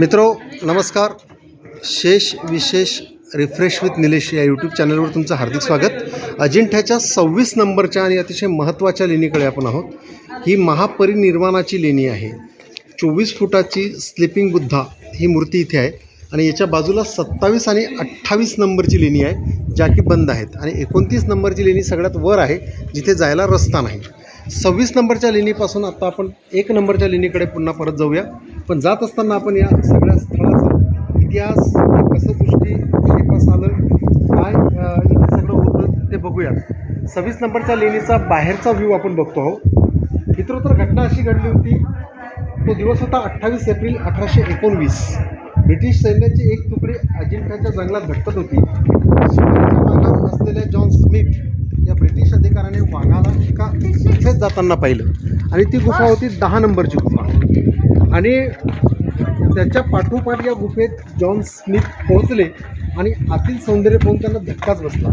मित्रो नमस्कार. शेष विशेष रिफ्रेश विथ निलेश या यूट्यूब चॅनलवर तुमचं हार्दिक स्वागत. अजिंठ्याच्या सव्वीस नंबरच्या आणि अतिशय महत्त्वाच्या लेणीकडे आपण आहोत. ही महापरिनिर्वाणाची लेणी आहे. चोवीस फुटाची स्लिपिंग बुद्धा ही मूर्ती इथे आहे. आणि याच्या बाजूला सत्तावीस आणि अठ्ठावीस नंबरची लेणी आहे ज्या की बंद आहेत. आणि एकोणतीस नंबरची लेणी सगळ्यात वर आहे जिथे जायला रस्ता नाही. सव्वीस नंबरच्या लेणीपासून आता आपण एक नंबरच्या लेणीकडे पुन्हा परत जाऊया. पण जात असताना आपण या सगळ्या स्थळाचा इतिहास कसं दृष्टी शेपास आलं काय इथे सगळं होतं ते बघूया सव्वीस नंबरच्या लेणीचा बाहेरचा व्ह्यू आपण बघतो आहोत. मित्र तर घटना अशी घडली होती तो दिवस होता अठ्ठावीस एप्रिल अठराशे एकोणवीस. ब्रिटिश सैन्याची एक तुकडी अजिंठ्याच्या जंगलात भटकत होती. मागावर असलेल्या जॉन स्मिथ या ब्रिटिश अधिकाऱ्याने वाघाला एका जाताना पाहिलं. आणि ती गुफा होती दहा नंबरची गुफा. आणि त्याच्या पाठोपाठ या गुफेत जॉन स्मिथ पोहोचले आणि आतील सौंदर्य पाहून त्यांना धक्काच बसला.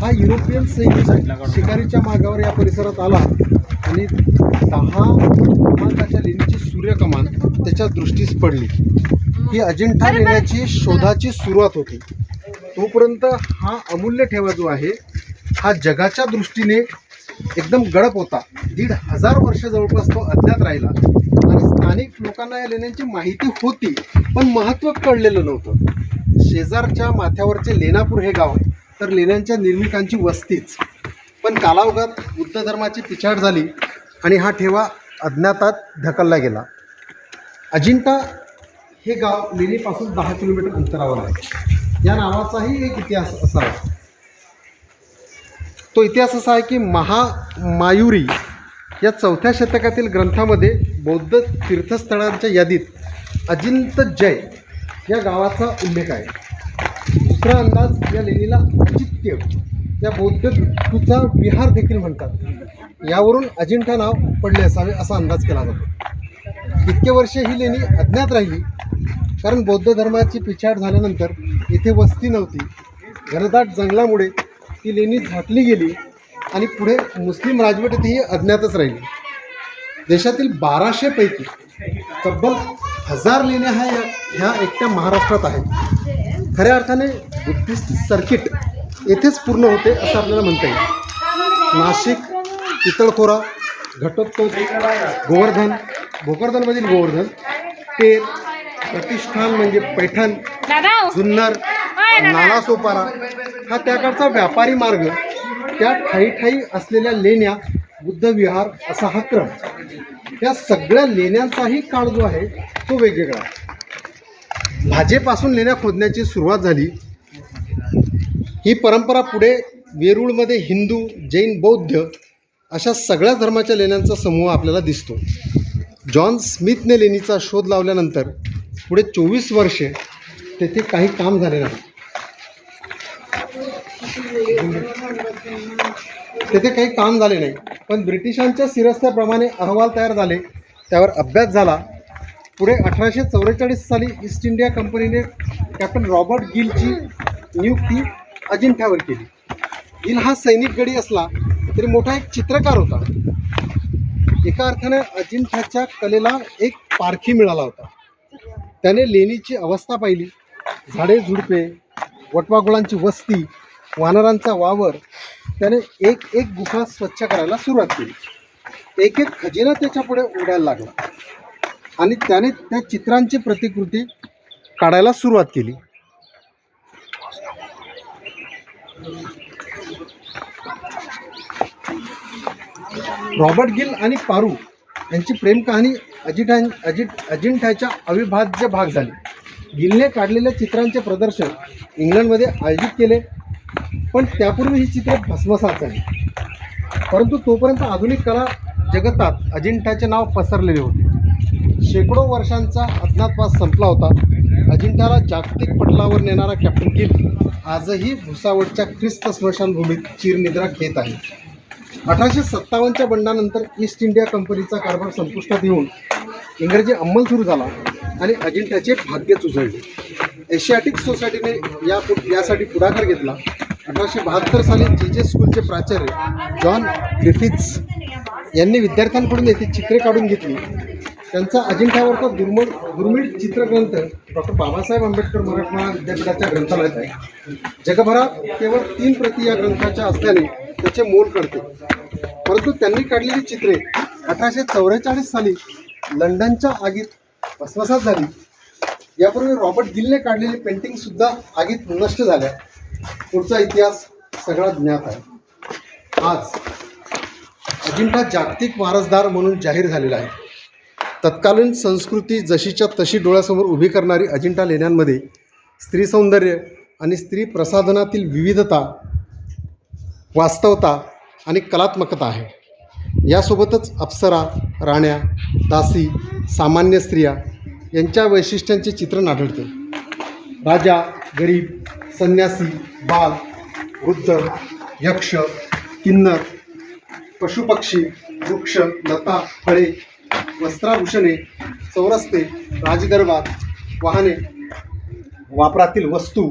हा युरोपियन सैनिक शिकारीच्या मागावर या परिसरात आला आणि दहा क्रमांकाच्या लेणीची सूर्यकमान त्याच्या दृष्टीस पडली. ही अजिंठा लेण्याची शोधाची सुरुवात होती. तोपर्यंत हा अमूल्य ठेवा जो आहे हा जगाच्या दृष्टीने एकदम गडप होता. दीड हजार वर्ष जवळपास तो अज्ञात राहिला. आणि स्थानिक लोकांना या लेण्यांची माहिती होती पण महत्त्व कळलेलं नव्हतं. शेजारच्या माथ्यावरचे लेणापूर हे गाव तर लेण्यांच्या निर्मिकांची वस्तीच. पण कालावघात बुद्ध धर्माची पिछाड झाली आणि हा ठेवा अज्ञातात ढकलला गेला. अजिंठा हे गाव लेणीपासून दहा किलोमीटर अंतरावर आहे. या नावाचाही एक इतिहास असावा. तो इतिहास असा आहे की महामायुरी या चौथ्या शतकातील ग्रंथामध्ये बौद्ध तीर्थस्थळांच्या यादीत अजिंत जय या गावाचा उल्लेख आहे. दुसरा अंदाज या लेणीला अजित्य या बौद्ध भिक्खूचा विहार देखील म्हणतात. यावरून अजिंठा नाव पडले असावे असा अंदाज केला जातो. इतके वर्षे ही लेणी अज्ञात राहिली कारण बौद्ध धर्माची पिछाड झाल्यानंतर इथे वस्ती नव्हती. घनदाट जंगलामुळे ती लेणी झाकली गेली आणि पुढे मुस्लिम राजवटीतही अज्ञातच राहिली. देशातील बाराशेपैकी तब्बल हजार लेण्या ह्या ह्या एकट्या महाराष्ट्रात आहेत. खऱ्या अर्थाने बुद्धिस्ट सर्किट येथेच पूर्ण होते असं आपल्याला म्हणता येईल. नाशिक पितळखोरा घटोत्कोच गोवर्धन भोकरदनमधील गोवर्धन तेर प्रतिष्ठान म्हणजे पैठण जुन्नर नालासोपारा हा त्याकडचा व्यापारी मार्ग त्या ठाई ठाई असलेल्या लेण्या बुद्धविहार असा हा क्रम. या सगळ्या लेण्यांचाही काळ जो आहे तो वेगवेगळा आहे. भाजेपासून लेण्या खोदण्याची सुरुवात झाली. ही परंपरा पुढे वेरूळमध्ये हिंदू जैन बौद्ध अशा सगळ्या धर्माच्या लेण्यांचा समूह आपल्याला दिसतो. जॉन स्मिथने लेणीचा शोध लावल्यानंतर पुढे चोवीस वर्षे तेथे काही काम झाले नाही. तेथे काही काम झाले नाही. पण ब्रिटिशांच्या शिरस्त्याप्रमाणे अहवाल तयार झाले. त्यावर अभ्यास झाला. पुढे अठराशे चौवेचाळीस साली ईस्ट इंडिया कंपनीने कॅप्टन रॉबर्ट गिलची नियुक्ती अजिंठ्यावर केली. गिल हा सैनिक गडी असला तरी मोठा एक चित्रकार होता. एका अर्थाने अजिंठ्याच्या कलेला एक पारखी मिळाला होता. त्याने लेणीची अवस्था पाहिली. झाडे झुडपे वटवाघुळांची वस्ती वानरांचा वावर त्याने एक एक गुफा स्वच्छ करायला सुरुवात केली. एक एक खजिना त्याच्या पुढे उडायला लागला. आणि त्याने त्या चित्रांची प्रतिकृती काढायला सुरुवात केली. रॉबर्ट गिल आणि पारू यांची प्रेम कहाणी अजिट अजिंठ्याच्या अविभाज्य भाग झाली. गिलने काढलेल्या चित्रांचे प्रदर्शन इंग्लंडमध्ये आयोजित केले. पण त्यापूर्वी ही चित्र भस्मसाच आहे परंतु तोपर्यंत आधुनिक कला जगतात. अजिंठाचे नाव पसरलेले होते. शेकडो वर्षांचा अज्ञातवास संपला होता. अजिंठ्याला जागतिक पटलावर नेणारा कॅप्टन किल आजही भुसावळच्या ख्रिस्त स्मशानभूमीत चिरनिद्रा घेत आहे. अठराशे सत्तावन्नच्या बंडानंतर ईस्ट इंडिया कंपनीचा कारभार संपुष्टात येऊन इंग्रजी अंमल सुरू झाला आणि अजिंठ्याचे भाग्यच उजळले. एशियाटिक सोसायटीने या यासाठी पुढाकार घेतला. अठराशे बहात्तर साली जे जे स्कूलचे प्राचार्य जॉन ग्रिफिथ्स यांनी विद्यार्थ्यांकडून येथे चित्रे काढून घेतली त्यांचा अजिंठ्यावरचा दुर्मळ दुर्मिळ चित्रग्रंथ डॉक्टर बाबासाहेब आंबेडकर मराठवाडा विद्यापीठाच्या ग्रंथालयात आहे. जगभरात केवळ तीन प्रती या ग्रंथाच्या असल्याने त्याचे मोल कळते. परंतु त्यांनी काढलेली चित्रे अठराशे चौवेचाळीस साली लंडनच्या आगीत भस्मसात झाली. यापूर्वी रॉबर्ट गिलने काढलेली पेंटिंगसुद्धा आगीत नष्ट झाल्या. पुढचा इतिहास सगळा ज्ञात आहे. आज अजिंठा जागतिक वारसदार म्हणून जाहीर झालेला आहे. तत्कालीन संस्कृती जशीच्या तशी डोळ्यासमोर उभी करणारी अजिंठा लेण्यांमध्ये स्त्री सौंदर्य आणि स्त्री प्रसाधनातील विविधता वास्तवता आणि कलात्मकता आहे. यासोबतच अप्सरा राण्या दासी सामान्य स्त्रिया यांच्या वैशिष्ट्यांचे चित्रण आढळते. राजा गरीब संन्यासी बाल वृद्ध यक्ष किन्नर पशुपक्षी वृक्ष लता फळे वस्त्राभूषणे चौरस्ते राजदरबार वाहने वापरातील वस्तू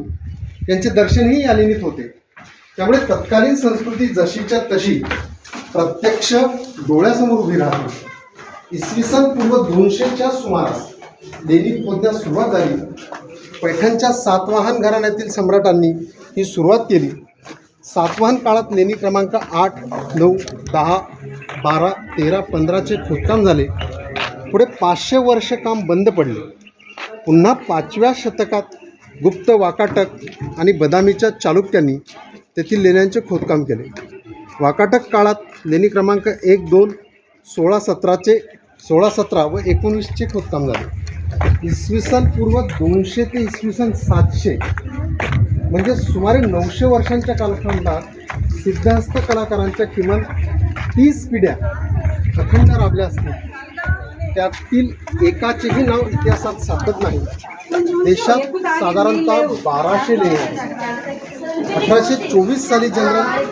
यांचे दर्शनही या लेणीत होते. त्यामुळे तत्कालीन संस्कृती जशीच्या तशी प्रत्यक्ष डोळ्यासमोर उभी राहते इसवी सन पूर्व दोनशेच्या सुमारास लेणी खोदण्यास सुरुवात झाली. पैठणच्या सातवाहन घराण्यातील सम्राटांनी ही सुरुवात केली. सातवाहन काळात लेणी क्रमांक आठ नऊ दहा बारा तेरा पंधराचे खोदकाम झाले. पुढे पाचशे वर्ष काम बंद पडले. पुन्हा पाचव्या शतकात गुप्त वाकाटक आणि बदामीच्या चालुक्यांनी तेथील लेण्यांचे खोदकाम केले. वाकाटक काळात लेणी क्रमांक एक दोन सोळा सतराचे सोळा सतरा व एकोणवीसचे खोदकाम झाले. इसवी सन पूर्व दोनशे ते इसवी सन सातशे म्हणजे सुमारे नऊशे वर्षांच्या कालखंडात सिद्धहस्त कलाकारांच्या किमान तीस पिढ्या अखंड राबल्या असतील. त्यातील एकाचेही नाव इतिहासात सापडत नाही. देशात साधारणतः बाराशे आहेत. अठराशे चोवीस साली जनरल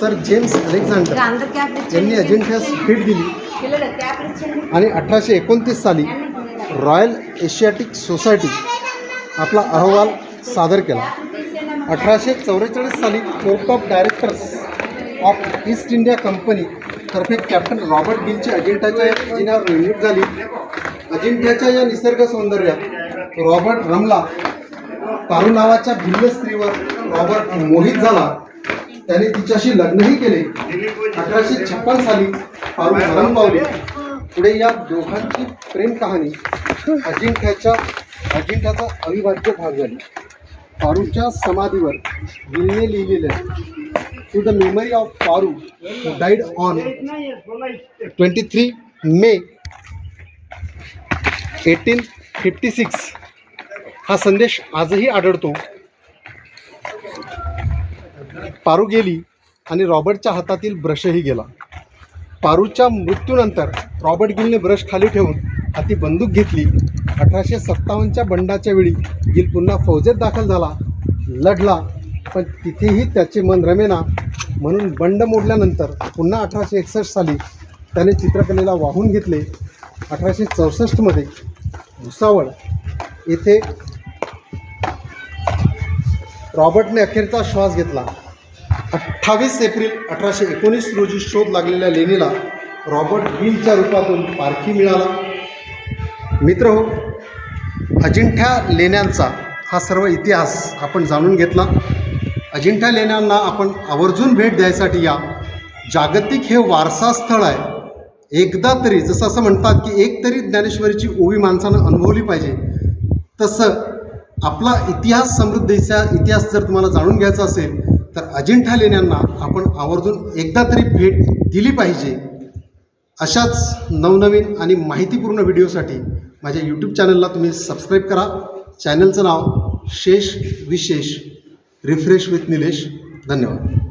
सर जेम्स अलेक्झांडर यांनी अजिंठ्यास भेट दिली. आणि अठराशे एकोणतीस साली रॉयल एशियाटिक सोसायटी आपला अहवाल सादर केला. अठराशे चौवेचाळीस साली court of directors of East India company तर्फे कॅप्टन रॉबर्ट गिलची अजिंठ्याच्या या खजिन्यावर नेमणूक झाली. अजिंठ्याच्या या निसर्ग सौंदर्यात रॉबर्ट रमला. पारू नावाच्या भिल्ल स्त्रीवर रॉबर्ट मोहित झाला. त्याने तिच्याशी लग्नही केले. अठराशे छप्पन साली पारू मरण पावले. पुढे या दोघांची प्रेम कहाणी अजिंठ्याच्या अजिंठ्याचा अविभाज्य भाग झाली. पारूच्या समाधीवर गिलने लिहिलेलं to the memory of Paru died on twenty three May eighteen fifty six हा संदेश आजही आढळतो. पारू गेली आणि रॉबर्टच्या हातातील ब्रशही गेला. पारूच्या मृत्यूनंतर रॉबर्ट गिलने ब्रश खाली ठेवून हाती बंदूक घेतली. अठराशे सत्तावन्नच्या बंडाच्या वेळी गिल पुन्हा फौजेत दाखल झाला. लढला. पण तिथेही त्याचे मन रमेना म्हणून बंड मोडल्यानंतर पुन्हा अठराशे एकसष्ट साली त्याने चित्रकलेला वाहून घेतले. अठराशे चौसष्टमध्ये भुसावळ येथे रॉबर्टने अखेरचा श्वास घेतला. अठ्ठावीस एप्रिल अठराशे एकोणीस रोजी शोध लागलेल्या लेणीला रॉबर्ट गिलच्या रूपातून पारखी मिळाला. मित्र हो अजिंठ्या लेण्यांचा हा सर्व इतिहास आपण जाणून घेतला. अजिंठ्या लेण्यांना आपण आवर्जून भेट द्यायसाठी या. जागतिक हे वारसा स्थळ आहे. एकदा तरी जसं असं म्हणतात की एक तरी ज्ञानेश्वरीची ओवी माणसानं अनुभवली पाहिजे. तसं आपला इतिहास समृद्धीचा इतिहास जर तुम्हाला जाणून घ्यायचा असेल तर अजिंठा लेण्यांना आपण आवर्जून एकदा तरी भेट दिली पाहिजे अशाच नवनवीन आणि माहितीपूर्ण व्हिडिओसाठी माझ्या यूट्यूब चॅनलला तुम्ही सबस्क्राईब करा. चॅनलचं नाव शेष विशेष रिफ्रेश विथ निलेश धन्यवाद.